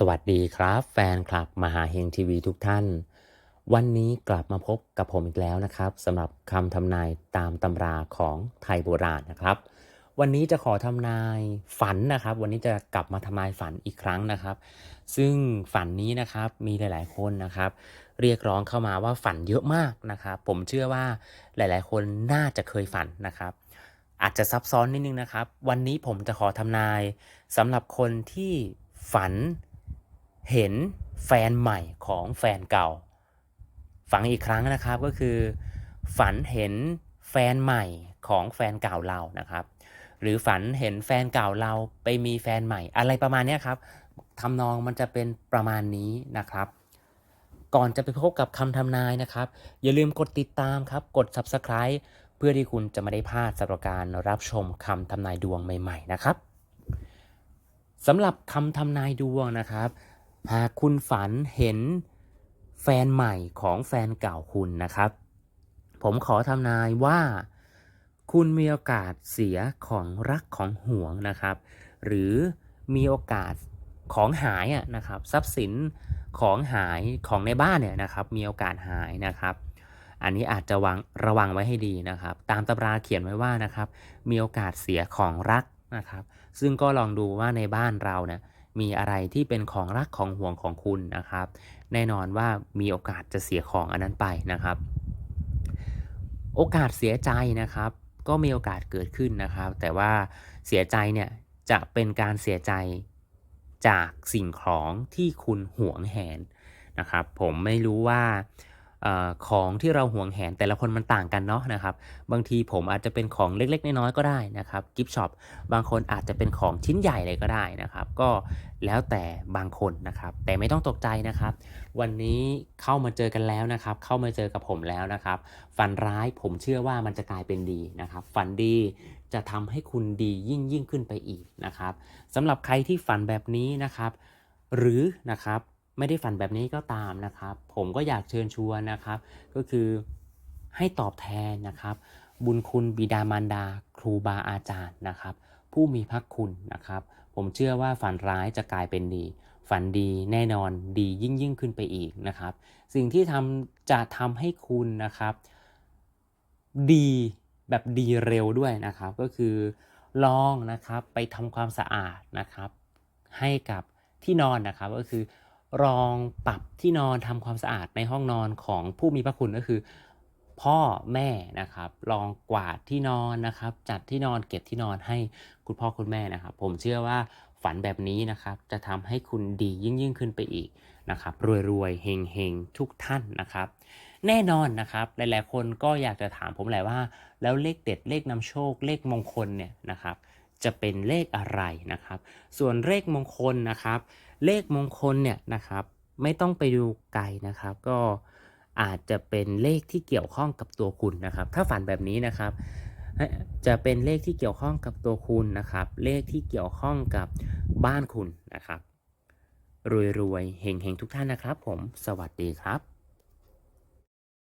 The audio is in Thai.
สวัสดีครับ แฟนคลับมหาเฮงทีวีทุกท่าน วันนี้กลับมาพบกับผมอีกแล้วนะครับสำหรับคำทำนายตามตำราของไทยโบราณนะครับ วันนี้จะขอทำนายฝันนะครับ วันนี้จะกลับมาทำนายฝันอีกครั้งนะครับ ซึ่งฝันนี้นะครับมีหลาย ๆ คนนะครับ เรียกร้องเข้ามาว่าฝันเยอะมากนะครับ ผมเชื่อว่าหลาย ๆ คนน่าจะเคยฝันนะครับอาจจะซับซ้อนนิดนึงนะครับ วันนี้ผมจะขอทำนายสำหรับคนที่ฝัน เห็นแฟนใหม่ของแฟนเก่า ฝังอีกครั้งนะครับก็คือ ฝันเห็นแฟนใหม่ของแฟนเก่าเรานะครับ หรือฝันเห็นแฟนเก่าเราไปมีแฟนใหม่ อะไรประมาณนี้ครับทำนองมันจะเป็นประมาณนี้นะครับ ก่อนจะไปพบกับคำทำนายนะครับ อย่าลืมกดติดตามครับ กด subscribe เพื่อที่คุณจะไม่ได้พลาดสำหรับการรับชมคำทำนายดวงใหม่ ๆ นะครับสำหรับคำทำนายดวงนะครับ หากคุณฝันเห็นแฟนใหม่ของแฟนเก่าคุณนะครับ ผมขอทำนายว่า คุณมีโอกาสเสียของรักของห่วงนะครับ หรือมีโอกาสของหายอะนะครับ ทรัพย์สินของหายของในบ้านเนี่ยนะครับ มีโอกาสหายนะครับ อันนี้อาจจะวางระวังไว้ให้ดีนะครับ ตามตำราเขียนไว้ว่านะครับ มีโอกาสเสียของรักนะครับ ซึ่งก็ลองดูว่าในบ้านเราเนี่ย มีอะไรที่เป็นของรักของห่วงของคุณนะครับ แน่นอนว่ามีโอกาสจะเสียของอันนั้นไปนะครับ โอกาสเสียใจนะครับ ก็มีโอกาสเกิดขึ้นนะครับ แต่ว่าเสียใจเนี่ยจะเป็นการเสียใจจากสิ่งของที่คุณห่วงแหนนะครับ ผมไม่รู้ว่า อของที่เราห่วงแหนแต่ละคนมันต่างกันเนาะนะครับ บางทีผมอาจจะเป็นของเล็ก ๆ น้อยๆก็ได้นะครับกิฟช็อปบางคนอาจจะเป็นของชิ้นใหญ่เลยก็ได้นะครับ ก็แล้วแต่บางคนนะครับ แต่ไม่ต้องตกใจนะครับ วันนี้เข้ามาเจอกันแล้วนะครับ เข้ามาเจอกับผมแล้วนะครับ ฝันร้ายผมเชื่อว่ามันจะกลายเป็นดีนะครับ ฝันดีจะทำให้คุณดียิ่งยิ่งขึ้นไปอีกนะครับสำหรับใครที่ฝันแบบนี้นะครับ หรือนะครับ ไม่ได้ฝันแบบนี้ก็ตามนะครับ ผมก็อยากเชิญชวนนะครับ ก็คือให้ตอบแทนนะครับ บุญคุณบิดามารดา ครูบาอาจารย์นะครับ ผู้มีพระคุณนะครับ ผมเชื่อว่าฝันร้ายจะกลายเป็นดี ฝันดีแน่นอนดียิ่งยิ่งขึ้นไปอีกนะครับ สิ่งที่ทำจะทำให้คุณนะครับ ดีแบบดีเร็วด้วยนะครับ ก็คือลองนะครับไปทำความสะอาดนะครับ ให้กับที่นอนนะครับก็คือ ลองปรับที่นอนทำความสะอาดในห้องนอนของผู้มีพระคุณก็คือ พ่อแม่นะครับลองกวาดที่นอนนะครับ จัดที่นอนเก็บที่นอนให้คุณพ่อคุณแม่นะครับ ผมเชื่อว่าฝันแบบนี้นะครับ จะทำให้คุณดียิ่งยิ่งขึ้นไปอีกนะครับ รวยๆเฮงๆทุกท่านนะครับ แน่นอนนะครับ หลาย ๆ คนก็อยากจะถามผมแหละว่า แล้วเลขเด็ดเลขนำโชคเลขมงคลเนี่ยนะครับ จะเป็นเลขอะไรนะครับ ส่วนเลขมงคลนะครับ เลขมงคลเนี่ยนะครับ ไม่ต้องไปดูไกลนะครับ ก็อาจจะเป็นเลขที่เกี่ยวข้องกับตัวคุณนะครับ ถ้าฝันแบบนี้นะครับ จะเป็นเลขที่เกี่ยวข้องกับตัวคุณนะครับ เลขที่เกี่ยวข้องกับบ้านคุณนะครับรวยๆเฮงๆทุกท่านนะครับ ผมสวัสดีครับ